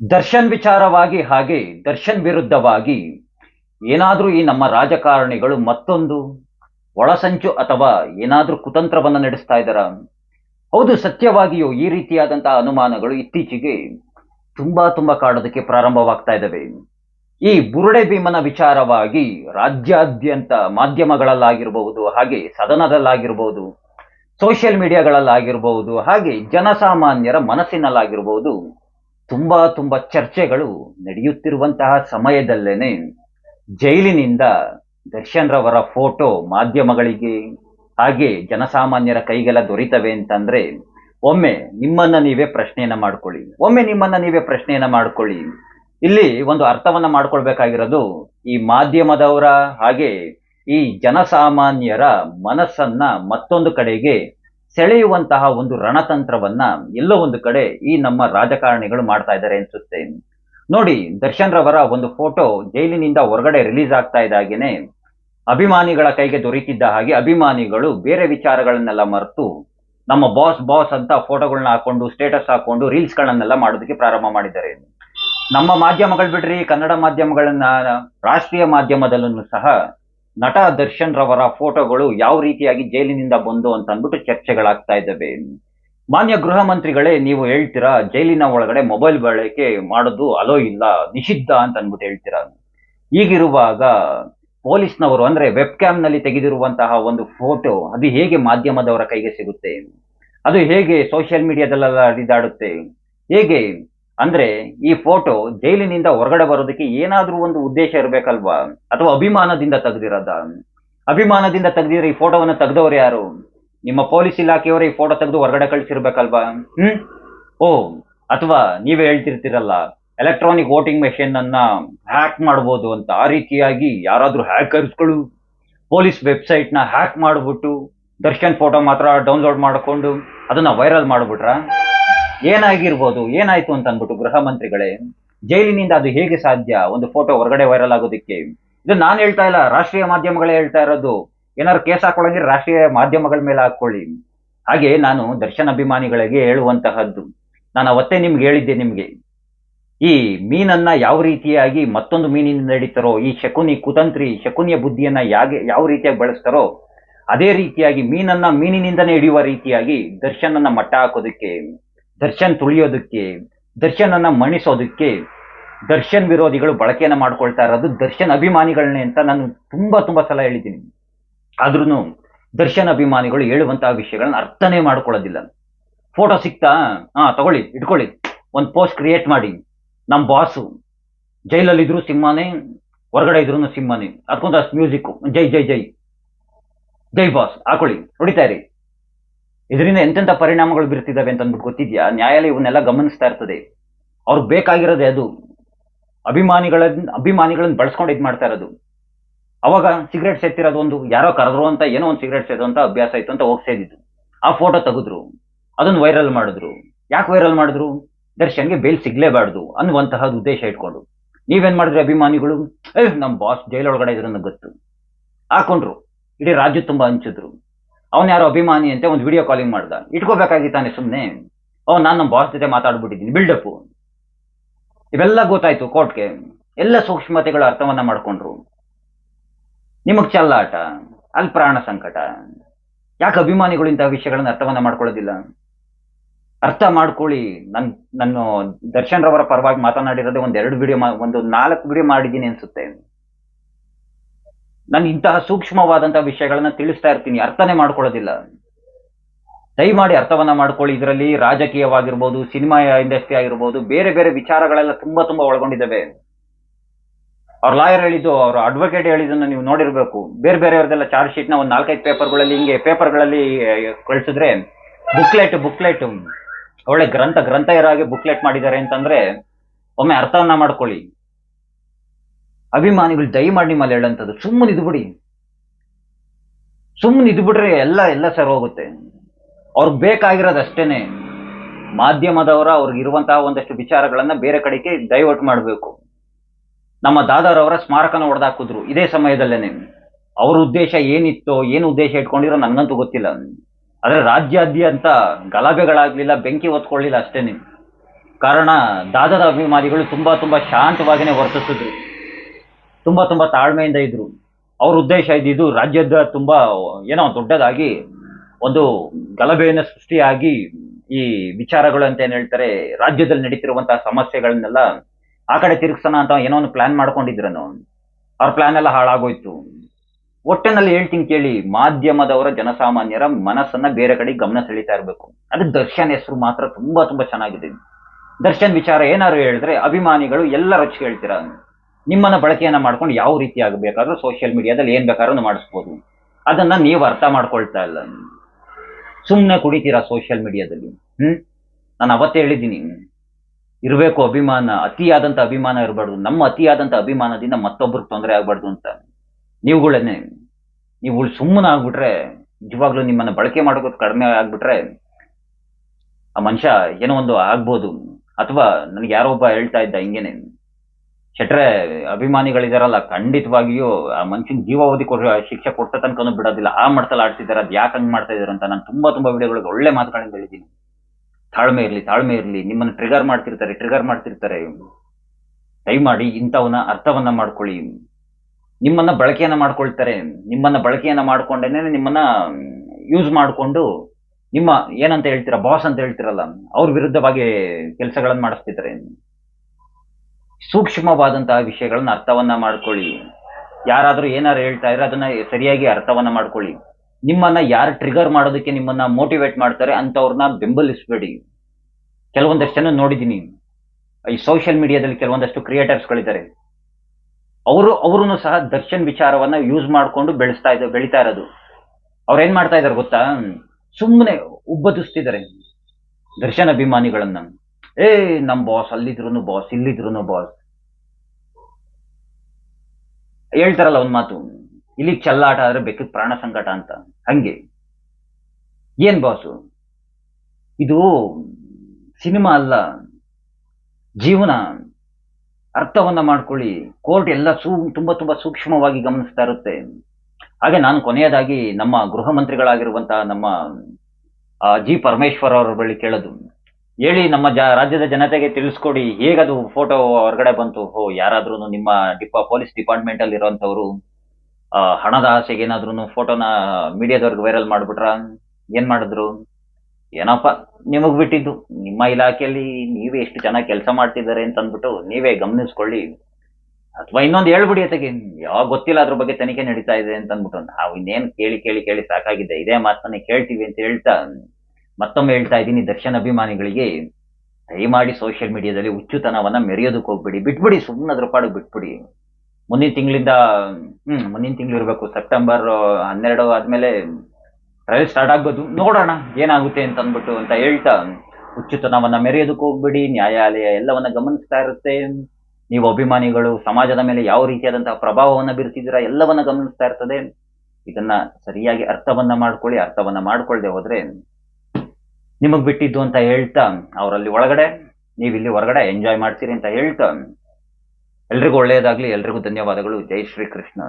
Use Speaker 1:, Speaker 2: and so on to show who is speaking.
Speaker 1: ದರ್ಶನ್ ವಿಚಾರವಾಗಿ ಹಾಗೆ ದರ್ಶನ್ ವಿರುದ್ಧವಾಗಿ ಏನಾದರೂ ಈ ನಮ್ಮ ರಾಜಕಾರಣಿಗಳು ಮತ್ತೊಂದು ಒಳಸಂಚು ಅಥವಾ ಏನಾದರೂ ಕುತಂತ್ರವನ್ನ ನಡೆಸ್ತಾ ಇದ್ದಾರ? ಹೌದು, ಸತ್ಯವಾಗಿಯೂ ಈ ರೀತಿಯಾದಂತಹ ಅನುಮಾನಗಳು ಇತ್ತೀಚೆಗೆ ತುಂಬಾ ತುಂಬಾ ಕಾಡೋದಕ್ಕೆ ಪ್ರಾರಂಭವಾಗ್ತಾ ಇದ್ದಾವೆ. ಈ ಬುರುಡೆ ಭೀಮನ ವಿಚಾರವಾಗಿ ರಾಜ್ಯಾದ್ಯಂತ ಮಾಧ್ಯಮಗಳಲ್ಲಾಗಿರಬಹುದು, ಹಾಗೆ ಸದನದಲ್ಲಾಗಿರಬಹುದು, ಸೋಷಿಯಲ್ ಮೀಡಿಯಾಗಳಲ್ಲಾಗಿರಬಹುದು, ಹಾಗೆ ಜನಸಾಮಾನ್ಯರ ಮನಸ್ಸಿನಲ್ಲಾಗಿರಬಹುದು ತುಂಬಾ ತುಂಬಾ ಚರ್ಚೆಗಳು ನಡೆಯುತ್ತಿರುವಂತಹ ಸಮಯದಲ್ಲೇನೆ ಜೈಲಿನಿಂದ ದರ್ಶನ್ ರವರ ಫೋಟೋ ಮಾಧ್ಯಮಗಳಿಗೆ ಹಾಗೆ ಜನಸಾಮಾನ್ಯರ ಕೈಗೆಲ್ಲ ದೊರೀತವೆ ಅಂತಂದ್ರೆ, ಒಮ್ಮೆ ನಿಮ್ಮನ್ನ ನೀವೇ ಪ್ರಶ್ನೆಯನ್ನ ಮಾಡ್ಕೊಳ್ಳಿ. ಒಮ್ಮೆ ನಿಮ್ಮನ್ನ ನೀವೇ ಪ್ರಶ್ನೆಯನ್ನ ಮಾಡ್ಕೊಳ್ಳಿ. ಇಲ್ಲಿ ಒಂದು ಅರ್ಥವನ್ನ ಮಾಡ್ಕೊಳ್ಬೇಕಾಗಿರೋದು ಈ ಮಾಧ್ಯಮದವರ ಹಾಗೆ ಈ ಜನಸಾಮಾನ್ಯರ ಮನಸ್ಸನ್ನ ಮತ್ತೊಂದು ಕಡೆಗೆ ಸೆಳೆಯುವಂತಹ ಒಂದು ರಣತಂತ್ರವನ್ನ ಎಲ್ಲೋ ಒಂದು ಕಡೆ ಈ ನಮ್ಮ ರಾಜಕಾರಣಿಗಳು ಮಾಡ್ತಾ ಇದ್ದಾರೆ ಅನ್ಸುತ್ತೆ. ನೋಡಿ, ದರ್ಶನ್ ರವರ ಒಂದು ಫೋಟೋ ಜೈಲಿನಿಂದ ಹೊರಗಡೆ ರಿಲೀಸ್ ಆಗ್ತಾ ಇದ್ದಾಗೇನೆ ಅಭಿಮಾನಿಗಳ ಕೈಗೆ ದೊರೀತಿದ್ದ ಹಾಗೆ ಅಭಿಮಾನಿಗಳು ಬೇರೆ ವಿಚಾರಗಳನ್ನೆಲ್ಲ ಮರೆತು ನಮ್ಮ ಬಾಸ್ ಬಾಸ್ ಅಂತ ಫೋಟೋಗಳನ್ನ ಹಾಕೊಂಡು, ಸ್ಟೇಟಸ್ ಹಾಕೊಂಡು, ರೀಲ್ಸ್ಗಳನ್ನೆಲ್ಲ ಮಾಡೋದಕ್ಕೆ ಪ್ರಾರಂಭ ಮಾಡಿದ್ದಾರೆ. ನಮ್ಮ ಮಾಧ್ಯಮಗಳು ಬಿಡ್ರಿ, ಕನ್ನಡ ಮಾಧ್ಯಮಗಳನ್ನ, ರಾಷ್ಟ್ರೀಯ ಮಾಧ್ಯಮದಲ್ಲೂ ಸಹ ನಟ ದರ್ಶನ್ ರವರ ಫೋಟೋಗಳು ಯಾವ ರೀತಿಯಾಗಿ ಜೈಲಿನಿಂದ ಬಂದು ಅಂತ ಅಂದ್ಬಿಟ್ಟು ಚರ್ಚೆಗಳಾಗ್ತಾ ಇದ್ದಾವೆ. ಮಾನ್ಯ ಗೃಹ ಮಂತ್ರಿಗಳೇ, ನೀವು ಹೇಳ್ತೀರಾ, ಜೈಲಿನ ಒಳಗಡೆ ಮೊಬೈಲ್ ಬಳಕೆ ಮಾಡೋದು ಅಲೋ ಇಲ್ಲ, ನಿಷಿದ್ಧ ಅಂತ ಅಂದ್ಬಿಟ್ಟು ಹೇಳ್ತೀರಾ? ಈಗಿರುವಾಗ ಪೊಲೀಸ್ನವರು ಅಂದ್ರೆ ವೆಬ್ ಕ್ಯಾಮ್ನಲ್ಲಿ ತೆಗೆದಿರುವಂತಹ ಒಂದು ಫೋಟೋ, ಅದು ಹೇಗೆ ಮಾಧ್ಯಮದವರ ಕೈಗೆ ಸಿಗುತ್ತೆ? ಅದು ಹೇಗೆ ಸೋಷಿಯಲ್ ಮೀಡಿಯಾದಲ್ಲೆಲ್ಲ ಹರಿದಾಡುತ್ತೆ? ಹೇಗೆ ಅಂದ್ರೆ ಈ ಫೋಟೋ ಜೈಲಿನಿಂದ ಹೊರಗಡೆ ಬರೋದಕ್ಕೆ ಏನಾದ್ರೂ ಒಂದು ಉದ್ದೇಶ ಇರಬೇಕಲ್ವಾ? ಅಥವಾ ಅಭಿಮಾನದಿಂದ ತೆಗೆದಿರೋದ? ಅಭಿಮಾನದಿಂದ ತೆಗೆದಿರೋ ಈ ಫೋಟೋವನ್ನು ತೆಗೆದವರು ಯಾರು? ನಿಮ್ಮ ಪೊಲೀಸ್ ಇಲಾಖೆಯವರು ಈ ಫೋಟೋ ತೆಗೆದು ಹೊರಗಡೆ ಕಳಿಸಿರ್ಬೇಕಲ್ವಾ? ಹ್ಮ್? ಓ, ಅಥವಾ ನೀವೇ ಹೇಳ್ತಿರ್ತೀರಲ್ಲ ಎಲೆಕ್ಟ್ರಾನಿಕ್ ವೋಟಿಂಗ್ ಮೆಷಿನ್ ಅನ್ನ ಹ್ಯಾಕ್ ಮಾಡ್ಬೋದು ಅಂತ ಆ ರೀತಿಯಾಗಿ ಯಾರಾದ್ರೂ ಹ್ಯಾಕರ್ಸ್ಗಳು ಪೊಲೀಸ್ ವೆಬ್ಸೈಟ್ನ ಹ್ಯಾಕ್ ಮಾಡ್ಬಿಟ್ಟು ದರ್ಶನ್ ಫೋಟೋ ಮಾತ್ರ ಡೌನ್ಲೋಡ್ ಮಾಡಿಕೊಂಡು ಅದನ್ನ ವೈರಲ್ ಮಾಡ್ಬಿಟ್ರ? ಏನಾಗಿರ್ಬೋದು, ಏನಾಯ್ತು ಅಂತ ಅಂದ್ಬಿಟ್ಟು ಗೃಹ ಮಂತ್ರಿಗಳೇ, ಜೈಲಿನಿಂದ ಅದು ಹೇಗೆ ಸಾಧ್ಯ? ಒಂದು ಫೋಟೋ ಹೊರಗಡೆ ವೈರಲ್ ಆಗೋದಕ್ಕೆ. ಇದು ನಾನು ಹೇಳ್ತಾ ಇಲ್ಲ, ರಾಷ್ಟ್ರೀಯ ಮಾಧ್ಯಮಗಳೇ ಹೇಳ್ತಾ ಇರೋದು. ಏನಾದ್ರು ಕೇಸ್ ಹಾಕೊಳ್ಳಂಗೆ ರಾಷ್ಟ್ರೀಯ ಮಾಧ್ಯಮಗಳ ಮೇಲೆ ಹಾಕೊಳ್ಳಿ ಹಾಗೆ ನಾನು ದರ್ಶನ್ ಅಭಿಮಾನಿಗಳಿಗೆ ಹೇಳುವಂತಹದ್ದು. ನಾನು ಅವತ್ತೇ ನಿಮ್ಗೆ ಹೇಳಿದ್ದೆ ನಿಮ್ಗೆ. ಈ ಮೀನನ್ನ ಯಾವ ರೀತಿಯಾಗಿ ಮತ್ತೊಂದು ಮೀನಿನಿಂದ ನಡೀತಾರೋ ಈ ಶಕುನಿ ಕುತಂತ್ರಿ, ಶಕುನಿಯ ಬುದ್ಧಿಯನ್ನ ಯಾಗೆ, ಯಾವ ರೀತಿಯಾಗಿ ಬಳಸ್ತಾರೋ, ಅದೇ ರೀತಿಯಾಗಿ ಮೀನನ್ನ ಮೀನಿನಿಂದನೇ ಹಿಡಿಯುವ ರೀತಿಯಾಗಿ ದರ್ಶನನ್ನ ಮಟ್ಟ ಹಾಕೋದಕ್ಕೆ. ದರ್ಶನ್ ತುಳಿಯೋದಕ್ಕೆ, ದರ್ಶನನ್ನ ಮಣಿಸೋದಕ್ಕೆ ದರ್ಶನ್ ವಿರೋಧಿಗಳು ಬಳಕೆಯನ್ನ ಮಾಡ್ಕೊಳ್ತಾ ಇರೋದು ದರ್ಶನ್ ಅಭಿಮಾನಿಗಳನ್ನೇ ಅಂತ ನಾನು ತುಂಬಾ ತುಂಬಾ ಸಲ ಹೇಳಿದ್ದೀನಿ. ಆದ್ರೂ ದರ್ಶನ್ ಅಭಿಮಾನಿಗಳು ಹೇಳುವಂತಹ ವಿಷಯಗಳನ್ನ ಅರ್ಥನೇ ಮಾಡ್ಕೊಳ್ಳೋದಿಲ್ಲ. ಫೋಟೋ ಸಿಕ್ತಾ ಹಾ ತಗೊಳ್ಳಿ, ಇಟ್ಕೊಳ್ಳಿ, ಒಂದು ಪೋಸ್ಟ್ ಕ್ರಿಯೇಟ್ ಮಾಡಿ ನಮ್ಮ ಬಾಸು ಜೈಲಲ್ಲಿ ಇದ್ರು ಸಿಂಹನೇ, ಹೊರಗಡೆ ಇದ್ರು ಸಿಂಹನೇ ಅದಕ್ಕೊಂದು ಅಷ್ಟು ಮ್ಯೂಸಿಕ್ ಜೈ ಜೈ ಜೈ ಜೈ ಬಾಸ್, ಹಾಕೊಳ್ಳಿ, ಹೊಡಿತಾ ಇರಿ. ಇದರಿಂದ ಎಂತೆಂಥ ಪರಿಣಾಮಗಳು ಬೀರ್ತಿದ್ದಾವೆ ಅಂತ ಅಂದ್ಬಿಟ್ಟು ಗೊತ್ತಿದ್ಯಾ? ನ್ಯಾಯಾಲಯ ಇವನ್ನೆಲ್ಲ ಗಮನಿಸ್ತಾ ಇರ್ತದೆ. ಅವ್ರಿಗೆ ಬೇಕಾಗಿರೋದೇ ಅದು. ಅಭಿಮಾನಿಗಳನ್ನ ಅಭಿಮಾನಿಗಳನ್ನ ಬಳಸ್ಕೊಂಡು ಇದು ಮಾಡ್ತಾ ಇರೋದು. ಅವಾಗ ಸಿಗರೇಟ್ ಸೇತಿರೋದು ಒಂದು ಯಾರೋ ಕರೆದ್ರು ಅಂತ, ಏನೋ ಒಂದು ಸಿಗರೇಟ್ ಸೇದೋ ಅಂತ ಅಭ್ಯಾಸ ಇತ್ತು ಅಂತ ಹೋಗಿ ಸೇದಿದ್ದು ಆ ಫೋಟೋ ತೆಗೆದ್ರು. ಅದನ್ನ ವೈರಲ್ ಮಾಡಿದ್ರು. ಯಾಕೆ ವೈರಲ್ ಮಾಡಿದ್ರು? ದರ್ಶನ್ಗೆ ಬೇಲ್ ಸಿಗ್ಲೇಬಾರ್ದು ಅನ್ನುವಂತಹ ಉದ್ದೇಶ ಇಟ್ಕೊಂಡು. ನೀವೇನ್ ಮಾಡಿದ್ರಿ ಅಭಿಮಾನಿಗಳು? ಏ ನಮ್ಮ ಬಾಸ್ ಜೈಲೊಳಗಡೆ ಇದ್ರನ್ನ ಗೊತ್ತು. ಹಾಕೊಂಡ್ರು. ಇಡೀ ರಾಜ್ಯ ತುಂಬಾ ಹಂಚಿದ್ರು. ಅವನ್ ಯಾರೋ ಅಭಿಮಾನಿ ಅಂತ ಒಂದು ವಿಡಿಯೋ ಕಾಲಿಂಗ್ ಮಾಡ್ದ. ಇಟ್ಕೋಬೇಕಾಗಿತ್ತಾನೆ ಸುಮ್ಮನೆ ಅವ್ನು ನಾನು ನಮ್ಮ ಬಾಸ್ ಜೊತೆ ಮಾತಾಡ್ಬಿಟ್ಟಿದ್ದೀನಿ ಬಿಲ್ಡಪ್ ಇವೆಲ್ಲ ಗೊತ್ತಾಯ್ತು ಕೋರ್ಟ್ಗೆ ಎಲ್ಲ ಸೂಕ್ಷ್ಮತೆಗಳ ಅರ್ಥವನ್ನ ಮಾಡ್ಕೊಂಡ್ರು. ನಿಮಗ್ ಚಲ್ಲಾಟ, ಅಲ್ಲಿ ಪ್ರಾಣ ಸಂಕಟ. ಯಾಕೆ ಅಭಿಮಾನಿಗಳು ಇಂತಹ ವಿಷಯಗಳನ್ನ ಅರ್ಥವನ್ನ ಮಾಡ್ಕೊಳ್ಳೋದಿಲ್ಲ? ಅರ್ಥ ಮಾಡ್ಕೊಳ್ಳಿ. ನನ್, ನಾನು ದರ್ಶನ್ ರವರ ಪರವಾಗಿ ಮಾತನಾಡಿರೋದೇ ಒಂದ್ ಎರಡು ವಿಡಿಯೋ ಒಂದು ನಾಲ್ಕು ವಿಡಿಯೋ ಮಾಡಿದ್ದೀನಿ ಅನ್ಸುತ್ತೆ. ನಾನು ಇಂತಹ ಸೂಕ್ಷ್ಮವಾದಂತಹ ವಿಷಯಗಳನ್ನ ತಿಳಿಸ್ತಾ ಇರ್ತೀನಿ, ಅರ್ಥನೆ ಮಾಡ್ಕೊಳ್ಳೋದಿಲ್ಲ. ದಯಮಾಡಿ ಅರ್ಥವನ್ನ ಮಾಡ್ಕೊಳ್ಳಿ. ಇದರಲ್ಲಿ ರಾಜಕೀಯವಾಗಿರ್ಬೋದು, ಸಿನಿಮಾ ಇಂಡಸ್ಟ್ರಿ ಆಗಿರ್ಬೋದು, ಬೇರೆ ಬೇರೆ ವಿಚಾರಗಳೆಲ್ಲ ತುಂಬಾ ತುಂಬಾ ಒಳಗೊಂಡಿದ್ದಾವೆ. ಅವ್ರ ಲಾಯರ್ ಹೇಳಿದ್ದು, ಅವ್ರ ಅಡ್ವೊಕೇಟ್ ಹೇಳಿದ್ದನ್ನ ನೀವು ನೋಡಿರ್ಬೇಕು. ಬೇರೆ ಬೇರೆಯವ್ರದೆಲ್ಲ ಚಾರ್ಜ್ ಶೀಟ್ನ ಒಂದ್ ನಾಲ್ಕೈದು ಪೇಪರ್ಗಳಲ್ಲಿ ಹಿಂಗೆ ಪೇಪರ್ಗಳಲ್ಲಿ ಕಳಿಸಿದ್ರೆ ಬುಕ್ಲೆಟ್ ಬುಕ್ಲೆಟ್ ಒಳ್ಳೆ ಗ್ರಂಥ, ಗ್ರಂಥಯರಾಗಿ ಬುಕ್ಲೆಟ್ ಮಾಡಿದ್ದಾರೆ ಅಂತಂದ್ರೆ ಒಮ್ಮೆ ಅರ್ಥವನ್ನ ಮಾಡ್ಕೊಳ್ಳಿ. ಅಭಿಮಾನಿಗಳು ದಯಮಾಡಿ ನಿಮ್ಮಲ್ಲಿ ಹೇಳಂತದ್ದು ಸುಮ್ಮನೆ ಇದ್ಬಿಡಿ. ಸುಮ್ಮನೆ ಇದ್ಬಿಟ್ರೆ ಎಲ್ಲ ಎಲ್ಲ ಸರ್ ಹೋಗುತ್ತೆ. ಅವ್ರಿಗೆ ಬೇಕಾಗಿರೋದು ಅಷ್ಟೇನೆ. ಮಾಧ್ಯಮದವರ, ಅವ್ರಿಗೆ ಇರುವಂತಹ ಒಂದಷ್ಟು ವಿಚಾರಗಳನ್ನ ಬೇರೆ ಕಡೆಗೆ ಡೈವರ್ಟ್ ಮಾಡಬೇಕು. ನಮ್ಮ ದಾದಾರವರ ಸ್ಮಾರಕನ ಹೊಡೆದಾಕಿದ್ರು ಇದೇ ಸಮಯದಲ್ಲೇನೆ. ಅವ್ರ ಉದ್ದೇಶ ಏನಿತ್ತೋ, ಏನು ಉದ್ದೇಶ ಇಟ್ಕೊಂಡಿರೋ ನನಗಂತೂ ಗೊತ್ತಿಲ್ಲ. ಆದರೆ ರಾಜ್ಯಾದ್ಯಂತ ಗಲಭೆಗಳಾಗ್ಲಿಲ್ಲ, ಬೆಂಕಿ ಹೊತ್ಕೊಳ್ಳಿಲ್ಲ ಅಷ್ಟೇನೆ. ಕಾರಣ ದಾದದ ಅಭಿಮಾನಿಗಳು ತುಂಬಾ ತುಂಬಾ ಶಾಂತವಾಗಿನೇ ವರ್ತಿಸಿದ್ರು. ತುಂಬಾ ತುಂಬಾ ತಾಳ್ಮೆಯಿಂದ ಇದ್ರು. ಅವ್ರ ಉದ್ದೇಶ ಇದ್ದಿದ್ದು ರಾಜ್ಯದ ತುಂಬಾ ಏನೋ ದೊಡ್ಡದಾಗಿ ಒಂದು ಗಲಭೆಯನ್ನು ಸೃಷ್ಟಿಯಾಗಿ ಈ ವಿಚಾರಗಳು ಅಂತ ಏನ್ ಹೇಳ್ತಾರೆ, ರಾಜ್ಯದಲ್ಲಿ ನಡೀತಿರುವಂತಹ ಸಮಸ್ಯೆಗಳನ್ನೆಲ್ಲ ಆ ಕಡೆ ತಿರುಗಿಸೋಣ ಅಂತ ಏನೋ ಒಂದು ಪ್ಲಾನ್ ಮಾಡ್ಕೊಂಡಿದ್ರನು. ಅವ್ರ ಪ್ಲಾನ್ ಎಲ್ಲ ಹಾಳಾಗೋಯ್ತು. ಒಟ್ಟಿನಲ್ಲಿ ಹೇಳ್ತೀನಿ ಕೇಳಿ, ಮಾಧ್ಯಮದವರ ಜನಸಾಮಾನ್ಯರ ಮನಸ್ಸನ್ನ ಬೇರೆ ಕಡೆ ಗಮನ ಸೆಳೀತಾ ಇರಬೇಕು. ಅದು ದರ್ಶನ್ ಹೆಸರು ಮಾತ್ರ ತುಂಬಾ ತುಂಬಾ ಚೆನ್ನಾಗಿದೆ. ದರ್ಶನ್ ವಿಚಾರ ಏನಾದ್ರು ಹೇಳಿದ್ರೆ ಅಭಿಮಾನಿಗಳು ಎಲ್ಲ ರಚಿ ಹೇಳ್ತೀರ ನಿಮ್ಮನ್ನ ಬಳಕೆಯನ್ನ ಮಾಡ್ಕೊಂಡು ಯಾವ ರೀತಿ ಆಗಬೇಕಾದ್ರೂ ಸೋಷಿಯಲ್ ಮೀಡಿಯಾದಲ್ಲಿ ಏನ್ ಬೇಕಾದ್ರೂ ಮಾಡಿಸ್ಬೋದು. ಅದನ್ನ ನೀವು ಅರ್ಥ ಮಾಡ್ಕೊಳ್ತಾ ಇಲ್ಲ. ಸುಮ್ಮನೆ ಕುಡಿತೀರಾ ಸೋಷಿಯಲ್ ಮೀಡಿಯಾದಲ್ಲಿ ಹ್ಮ್? ನಾನು ಅವತ್ತೇ ಹೇಳಿದ್ದೀನಿ. ಇರಬೇಕು ಅಭಿಮಾನ ಅತಿಯಾದಂಥ ಅಭಿಮಾನ ಇರಬಾರ್ದು. ನಮ್ಮ ಅತಿಯಾದಂಥ ಅಭಿಮಾನದಿಂದ ಮತ್ತೊಬ್ಬರಿಗೆ ತೊಂದರೆ ಆಗಬಾರ್ದು ಅಂತ. ನೀವುಗಳನ್ನೇ ನೀವು ಸುಮ್ಮನೆ ಆಗ್ಬಿಟ್ರೆ, ನಿಜವಾಗ್ಲೂ ನಿಮ್ಮನ್ನ ಬಳಕೆ ಮಾಡೋದು ಕಡಿಮೆ ಆಗ್ಬಿಟ್ರೆ, ಆ ಮನುಷ್ಯ ಏನೋ ಒಂದು ಆಗ್ಬೋದು. ಅಥವಾ ನನಗೆ ಯಾರೋ ಒಬ್ಬ ಹೇಳ್ತಾ ಇದ್ದ ಹಿಂಗೇನೆ. ಶೆಟ್ರೆ, ಅಭಿಮಾನಿಗಳಿದಾರಲ್ಲ, ಖಂಡಿತವಾಗಿಯೂ ಆ ಮನುಷ್ಯನ್ ಜೀವಾವಧಿ ಕೊಡ ಶಿಕ್ಷೆ ಕೊಡ್ತಾ ತನಕನೂ ಬಿಡೋದಿಲ್ಲ. ಆ ಮಟ್ಟದಲ್ಲಿ ಆಡ್ತಿದ್ದಾರೆ ಅದು ಯಾಕೆ ಹಂಗ್ ಮಾಡ್ತಾ ಇದ್ದಾರೆ ಅಂತ ನಾನು ತುಂಬಾ ತುಂಬಾ ವಿಡಿಯೋಗಳಿಗೆ ಒಳ್ಳೆ ಮಾತುಗಳನ್ನ ಹೇಳಿದ್ದೀನಿ. ತಾಳ್ಮೆ ಇರ್ಲಿ ತಾಳ್ಮೆ ಇರ್ಲಿ, ನಿಮ್ಮನ್ನ ಟ್ರಿಗರ್ ಮಾಡ್ತಿರ್ತಾರೆ ಟ್ರಿಗರ್ ಮಾಡ್ತಿರ್ತಾರೆ. ದಯಮಾಡಿ ಇಂಥವನ್ನ ಅರ್ಥವನ್ನ ಮಾಡ್ಕೊಳ್ಳಿ. ನಿಮ್ಮನ್ನ ಬಳಕೆಯನ್ನ ಮಾಡ್ಕೊಳ್ತಾರೆ. ನಿಮ್ಮನ್ನ ಬಳಕೆಯನ್ನ ಮಾಡ್ಕೊಂಡೇನೆ ನಿಮ್ಮನ್ನ ಯೂಸ್ ಮಾಡಿಕೊಂಡು ನಿಮ್ಮ ಏನಂತ ಹೇಳ್ತೀರಾ ಬಾಸ್ ಅಂತ ಹೇಳ್ತಿರಲ್ಲ, ಅವ್ರ ವಿರುದ್ಧವಾಗಿ ಕೆಲಸಗಳನ್ನ ಮಾಡಿಸ್ತಿದ್ದಾರೆ. ಸೂಕ್ಷ್ಮವಾದಂತಹ ವಿಷಯಗಳನ್ನ ಅರ್ಥವನ್ನ ಮಾಡ್ಕೊಳ್ಳಿ. ಯಾರಾದ್ರೂ ಏನಾರು ಹೇಳ್ತಾ ಇದ್ರೆ ಅದನ್ನ ಸರಿಯಾಗಿ ಅರ್ಥವನ್ನ ಮಾಡ್ಕೊಳ್ಳಿ. ನಿಮ್ಮನ್ನ ಯಾರು ಟ್ರಿಗರ್ ಮಾಡೋದಕ್ಕೆ ನಿಮ್ಮನ್ನ ಮೋಟಿವೇಟ್ ಮಾಡ್ತಾರೆ ಅಂತವ್ರನ್ನ ಬೆಂಬಲಿಸಬೇಡಿ. ಕೆಲವೊಂದಷ್ಟು ಜನ ನೋಡಿದ್ದೀನಿ. ಈ ಸೋಷಿಯಲ್ ಮೀಡಿಯಾದಲ್ಲಿ ಕೆಲವೊಂದಷ್ಟು ಕ್ರಿಯೇಟರ್ಸ್ಗಳಿದ್ದಾರೆ ಅವರು ಅವರು ಸಹ ದರ್ಶನ್ ವಿಚಾರವನ್ನ ಯೂಸ್ ಮಾಡ್ಕೊಂಡು ಬೆಳೆಸ್ತಾ ಇದ್ದಾರೆ ಬೆಳಿತಾ ಇರೋದು. ಅವ್ರೇನ್ ಮಾಡ್ತಾ ಇದ್ದಾರೆ ಗೊತ್ತಾ? ಸುಮ್ಮನೆ ಉಬ್ಬದಿಸ್ತಿದ್ದಾರೆ. ದರ್ಶನ್ ಅಭಿಮಾನಿಗಳನ್ನ. ಏ, ನಮ್ ಬಾಸ್ ಅಲ್ಲಿದ್ರು ಬಾಸ್ ಇಲ್ಲಿದ್ರು ಬಾಸ್ ಹೇಳ್ತಾರಲ್ಲ ಒಂದ್ ಮಾತು ಇಲ್ಲಿ ಚೆಲ್ಲಾಟ ಆದ್ರೆ ಬೆಕ್ಕದ ಪ್ರಾಣ ಸಂಕಟ ಅಂತ. ಹಂಗೆ. ಏನ್ ಬಾಸು ಇದು ಸಿನಿಮಾ ಅಲ್ಲ. ಜೀವನ. ಅರ್ಥವನ್ನ ಮಾಡ್ಕೊಳ್ಳಿ. ಕೋರ್ಟ್ ಎಲ್ಲ ಸೂ, ತುಂಬಾ ತುಂಬಾ ಸೂಕ್ಷ್ಮವಾಗಿ ಗಮನಿಸ್ತಾ ಇರುತ್ತೆ. ಹಾಗೆ ನಾನು ಕೊನೆಯದಾಗಿ ನಮ್ಮ ಗೃಹ ಮಂತ್ರಿಗಳಾಗಿರುವಂತಹ ನಮ್ಮ ಜಿ ಪರಮೇಶ್ವರ್ ಅವರ ಬಳಿ ಕೇಳೋದು. ಹೇಳಿ ನಮ್ಮ ಜ ರಾಜ್ಯದ ಜನತೆಗೆ ತಿಳಿಸ್ಕೊಡಿ ಹೇಗದು ಫೋಟೋ ಹೊರಗಡೆ ಬಂತು? ಓ ಯಾರಾದ್ರೂ ನಿಮ್ಮ ಡಿಪ ಪೊಲೀಸ್ ಡಿಪಾರ್ಟ್ಮೆಂಟ್ ಅಲ್ಲಿ ಇರುವಂತವ್ರು ಆ, ಹಣದ ಆಸೆಗೆ ಏನಾದ್ರೂ ಫೋಟೋನ ಮೀಡಿಯಾದವ್ರಿಗೆ ವೈರಲ್ ಮಾಡ್ಬಿಟ್ರ? ಏನ್ ಮಾಡಿದ್ರು? ಏನಪ್ಪ ನಿಮಗ್ ಬಿಟ್ಟಿದ್ದು? ನಿಮ್ಮ ಇಲಾಖೆಯಲ್ಲಿ ನೀವೇ ಎಷ್ಟು ಚೆನ್ನಾಗಿ ಕೆಲಸ ಮಾಡ್ತಿದ್ದಾರೆ ಅಂತ ಅಂದ್ಬಿಟ್ಟು ನೀವೇ ಗಮನಿಸ್ಕೊಳ್ಳಿ. ಅಥವಾ ಇನ್ನೊಂದು ಹೇಳ್ಬಿಡಿ ಅತಗೆ ಯಾವ ಗೊತ್ತಿಲ್ಲ ಅದ್ರ ಬಗ್ಗೆ ತನಿಖೆ ನಡೀತಾ ಇದೆ ಅಂತ ಅಂದ್ಬಿಟ್ಟು ನಾವು ಇನ್ನೇನು ಕೇಳಿ ಕೇಳಿ ಕೇಳಿ ಸಾಕಾಗಿದೆ ಇದೇ ಮಾತನ್ನೇ ಕೇಳ್ತೀವಿ ಅಂತ ಹೇಳ್ತಾ ಮತ್ತೊಮ್ಮೆ ಹೇಳ್ತಾ ಇದ್ದೀನಿ ದರ್ಶನ್ ಅಭಿಮಾನಿಗಳಿಗೆ ದಯಮಾಡಿ ಸೋಷಿಯಲ್ ಮೀಡಿಯಾದಲ್ಲಿ ಹುಚ್ಚುತನವನ್ನ ಮೆರೆಯೋದಕ್ಕೆ ಹೋಗ್ಬಿಡಿ, ಬಿಟ್ಬಿಡಿ ಸುಮ್ಮನೆ ಅದ್ರ ಪಾಡು ಬಿಟ್ಬಿಡಿ. ಮುಂದಿನ ತಿಂಗಳಿಂದ, ಹ್ಮ್, ಮುಂದಿನ ತಿಂಗಳು ಇರಬೇಕು ಸೆಪ್ಟೆಂಬರ್ ಹನ್ನೆರಡು ಆದ್ಮೇಲೆ ಟ್ರಯಲ್ ಸ್ಟಾರ್ಟ್ ಆಗ್ಬೋದು. ನೋಡೋಣ ಏನಾಗುತ್ತೆ ಅಂತ ಅಂದ್ಬಿಟ್ಟು ಅಂತ ಹೇಳ್ತಾ, ಹುಚ್ಚುತನವನ್ನ ಮೆರೆಯೋದಕ್ಕೆ ಹೋಗ್ಬಿಡಿ, ನ್ಯಾಯಾಲಯ ಎಲ್ಲವನ್ನ ಗಮನಿಸ್ತಾ ಇರುತ್ತೆ. ನೀವು ಅಭಿಮಾನಿಗಳು, ಸಮಾಜದ ಮೇಲೆ ಯಾವ ರೀತಿಯಾದಂತಹ ಪ್ರಭಾವವನ್ನ ಬೀರ್ತಿದ್ದೀರಾ, ಎಲ್ಲವನ್ನ ಗಮನಿಸ್ತಾ ಇರ್ತದೆ. ಇದನ್ನ ಸರಿಯಾಗಿ ಅರ್ಥವನ್ನ ಮಾಡ್ಕೊಳ್ಳಿ, ಅರ್ಥವನ್ನ ಮಾಡ್ಕೊಳ್ದೆ ಹೋದ್ರೆ ನಿಮಗ್ ಬಿಟ್ಟಿದ್ದು ಅಂತ ಹೇಳ್ತಾ ಅವರಲ್ಲಿ ಒಳಗಡೆ, ನೀವಿಲ್ಲಿ ಹೊರಗಡೆ ಎಂಜಾಯ್ ಮಾಡ್ತೀರಿ ಅಂತ ಹೇಳ್ತಾ, ಎಲ್ರಿಗೂ ಒಳ್ಳೆಯದಾಗ್ಲಿ ಎಲ್ರಿಗೂ ಧನ್ಯವಾದಗಳು. ಜೈ ಶ್ರೀ ಕೃಷ್ಣ